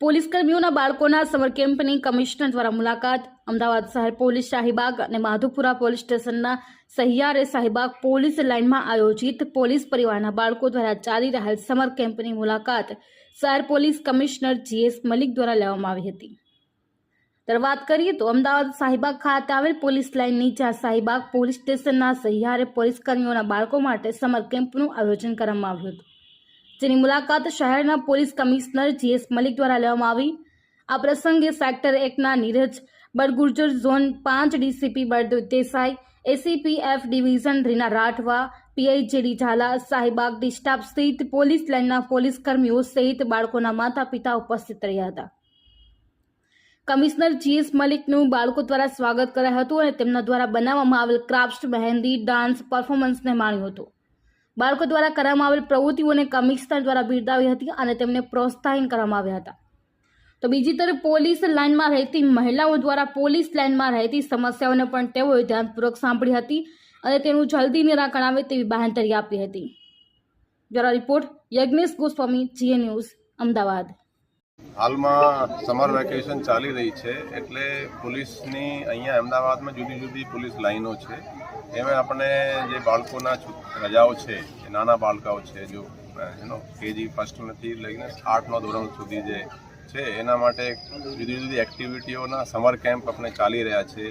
Police કર્મીઓના બાળકોના summer કેમ્પની commissioner દ્વારા મુલાકાત. અમદાવાદ શહેર પોલીસ શાહીબાગ અને માધુપુરા પોલીસ સ્ટેશનના સહિયારે શાહીબાગ પોલીસ લાઇનમાં આયોજિત પોલીસ પરિવારના બાળકો દ્વારા ચાલી રહેલ સમર કેમ્પની મુલાકાત શહેર પોલીસ કમિશનર જીએસ મલિક દ્વારા લેવામાં આવી હતી. ત્યારે વાત કરીએ તો અમદાવાદ શાહીબાગ ખાતે આવેલ પોલીસ લાઇનની, જ્યાં શાહીબાગ પોલીસ સ્ટેશનના સહિયારે પોલીસ કર્મીઓના બાળકો માટે સમર કેમ્પનું આયોજન કરવામાં આવ્યું હતું. જેની મુલાકાત શહેરના પોલીસ કમિશનર જીએસ મલિક દ્વારા લેવામાં આવી. આ પ્રસંગે સેક્ટર એકના નીરજ બરગુર્જર ઝોન પાંચ DCP Baldev Desai, ACP F division Reena Rathwa, PI J D Zala, Shahibaug ડિસ્ટાફ સહિત પોલીસ લાઇનના પોલીસ કર્મીઓ સહિત બાળકોના માતા પિતા ઉપસ્થિત રહ્યા હતા. કમિશનર જીએસ મલિકનું બાળકો દ્વારા સ્વાગત કરાયું હતું અને તેમના દ્વારા બનાવવામાં આવેલ ક્રાફ્ટ, મહેંદી, ડાન્સ, પરફોર્મન્સને માણ્યું હતું. બાળકો દ્વારા કરવામાં આવેલ પ્રવૃત્તિઓને કમિશનર દ્વારા બિરદાવી હતી અને તેમને પ્રોત્સાહિત કરવામાં આવ્યા હતા. તો બીજી તરફ પોલીસ લાઇનમાં રહેતી મહિલાઓ દ્વારા પોલીસ લાઇનમાં રહેતી સમસ્યાઓને પણ તેઓએ ધ્યાનપૂર્વક સાંભળી હતી અને તેનું જલ્દી નિરાકરણ આવે તેવી બાહેંધરી આપી હતી. જરા રિપોર્ટ, યજ્ઞેશ ગોસ્વામી, જીએ ન્યૂઝ, અમદાવાદ. હાલમાં સમર વેકેશન ચાલી રહી છે એટલે પોલીસની અહીંયા અમદાવાદમાં જુદી જુદી પોલીસ લાઇનો છે. એમાં આપણે જે બાળકોના રજાઓ છે એ નાના બાળકાઓ છે, જો એનો કેજી ફર્સ્ટથી લઈને આઠમા ધોરણ સુધી જે છે, એના માટે જુદી જુદી એક્ટિવિટીઓના સમર કેમ્પ આપણે ચાલી રહ્યા છે.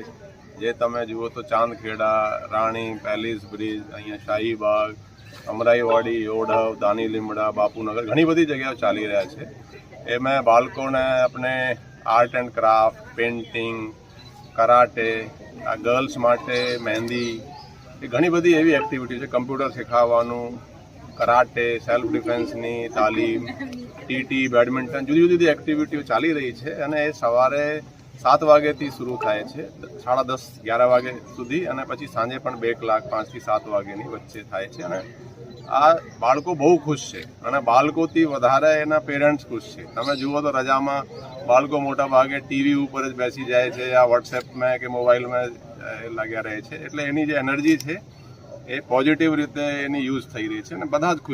જે તમે જુઓ તો ચાંદખેડા, રાણી, પેલેસ બ્રિજ, અહીંયા શાહીબાગ, અમરાઈવાડી યોઢવ દાની લીમડા બાપુનગર ઘણી બધી જગ્યાઓ ચાલી રહ્યા છે. એમાં બાળકોને આપણે art and craft painting karate આ ગર્લ્સ માટે મહેંદી, એ ઘણી બધી એવી એક્ટિવિટી છે. કમ્પ્યુટર શીખવવાનું કરાટે સેલ્ફ ડિફેન્સની તાલીમ ટીટી બેડમિન્ટન જુદી જુદી એક્ટિવિટીઓ ચાલી રહી છે અને એ સવારે સાત વાગ્યાથી શરૂ થાય છે. સાડા દસ, અગિયાર વાગે સુધી અને પછી સાંજે પણ બે કલાક પાંચથી સાત વાગ્યાની વચ્ચે થાય છે અને આ બાળકો બહુ ખુશ છે અને બાળકોથી વધારે એના પેરેન્ટ્સ ખુશ છે. તમે જુઓ તો રજામાં બાળકો મોટા ભાગે ટીવી ઉપર જ બેસી જાય છે આ વોટ્સએપમાં કે મોબાઈલમાં લાગ્યા રહે છે. એટલે એની જે એનર્જી છે એ પોઝિટિવ રીતે એની યુઝ થઈ રહી છે અને બધા જ